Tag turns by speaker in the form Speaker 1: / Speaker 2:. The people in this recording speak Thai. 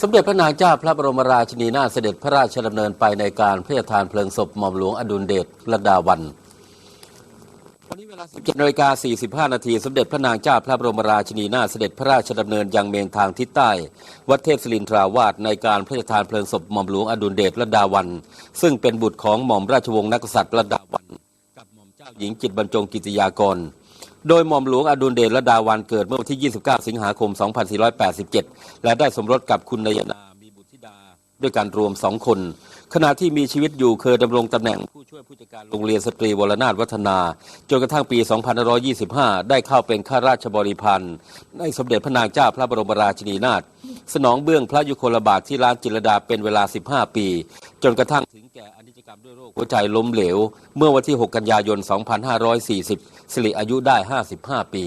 Speaker 1: สมเด็จพระนางเจ้าพระบรมราชินีนาถเสด็จพระราชดำเนินไปในการพระราชทานเพลิงศพหม่อมหลวงอดุลเดชระดาวัน วันนี้เวลา 17นาฬิกา45 นาที สมเด็จพระนางเจ้าพระบรมราชินีนาถเสด็จพระราชดำเนินยังเมนทางทิศใต้ วัดเทพศิรินทราวาสในการพระราชทานเพลิงศพหม่อมหลวงอดุลเดชระดาวัน ซึ่งเป็นบุตรของหม่อมราชวงศ์นักษัตริย์ระดาวัน กับหม่อมเจ้าหญิงจิตบรรจงกิติยากร โดยหม่อมหลวงอดุลเดชระดาวันเกิดเมื่อวันที่ 29 สิงหาคม 2487 และได้สมรสกับคุณนายนา มีบุตรธิดา ด้วยการรวมสองคน ขณะที่มีชีวิตอยู่เคยดำรงตำแหน่งผู้ช่วยผู้จัดการโรงเรียนสตรีวรนาถวัฒนา จนกระทั่งปี 2525 ได้เข้าเป็นข้าราชบริพันธ์ในสมเด็จพระนางเจ้าพระบรมราชินีนาถ สนองเบื้องพระยุคลบาทที่ร้านจิรดาเป็นเวลา 15 ปี จนกระทั่งถึงแก่อนิจกรรมด้วยโรคหัวใจล้มเหลว เมื่อวันที่ 6 กันยายน 2540 สิริอายุได้ 55 ปี